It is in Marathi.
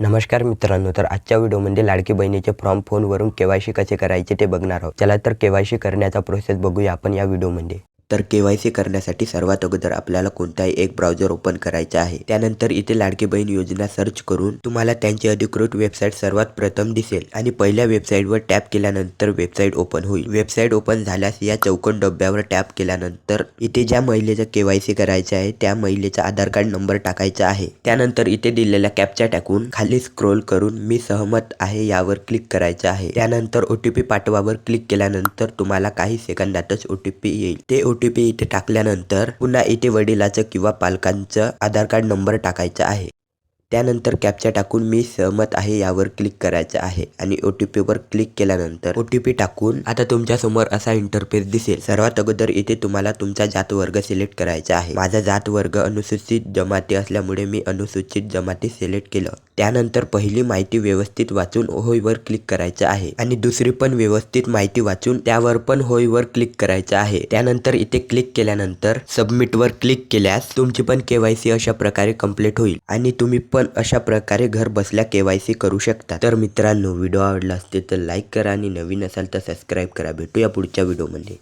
नमस्कार मित्रांनो तर आजच्या व्हिडिओमध्ये लाडकी बहिणीचे फॉर्म फोनवरून केवायसी कसे करायचे ते बघणार आहोत. चला तर केवायसी करण्याचा प्रोसेस बघूया आपण या व्हिडिओमध्ये. तर केवायसी करण्यासाठी सर्वात अगोदर आपल्याला कोणताही एक ब्राउझर ओपन करायचा आहे. त्यानंतर इथे लाडकी बहीण योजना सर्च करून तुम्हाला त्यांची अधिकृत वेबसाईट सर्वात प्रथम दिसेल. आणि पहिल्या वेबसाईटवर टॅप केल्यानंतर वेबसाईट ओपन होईल. वेबसाईट ओपन झाल्यास या चौकन डब्यावर टॅप केल्यानंतर इथे ज्या महिलेचं केवायसी करायचं आहे त्या महिलेचा आधार कार्ड नंबर टाकायचा आहे. त्यानंतर इथे दिलेल्या कॅपचा टाकून खाली स्क्रोल करून मी सहमत आहे यावर क्लिक करायचं आहे. त्यानंतर ओ टी पी पाठवावर क्लिक केल्यानंतर तुम्हाला काही सेकंदातच ओ टी पी येईल. ते ओ ओटीपी पी इथे टाकल्यानंतर पुन्हा इथे वडिलाचं किंवा पालकांचं आधार कार्ड नंबर टाकायचा आहे. त्यानंतर कॅप्चा टाकून मी सहमत आहे यावर क्लिक करायचं आहे. आणि ओ टी पीवर क्लिक केल्यानंतर ओ टी पी टाकून आता तुमच्यासमोर असा इंटरफेस दिसेल. सर्वात अगोदर इथे तुम्हाला तुमचा जात वर्ग सिलेक्ट करायचा आहे. माझा जात वर्ग अनुसूचित जमाती असल्यामुळे मी अनुसूचित जमाती सिलेक्ट केलं. त्यानंतर पहिली माहिती व्यवस्थित वाचून होयवर क्लिक करायचं आहे. आणि दुसरी पण व्यवस्थित माहिती वाचून त्यावर पण होयवर क्लिक करायचं आहे. त्यानंतर इथे क्लिक केल्यानंतर सबमिटवर क्लिक केल्यास तुमची पण केवायसी अशा प्रकारे कंप्लीट होईल. आणि तुम्ही पण अशा प्रकारे घर बसल्या केवायसी करू शकता. तर मित्रांनो व्हिडिओ आवडला असते तर लाईक करा आणि नवीन असाल तर सबस्क्राईब करा. भेटूया पुढच्या व्हिडिओमध्ये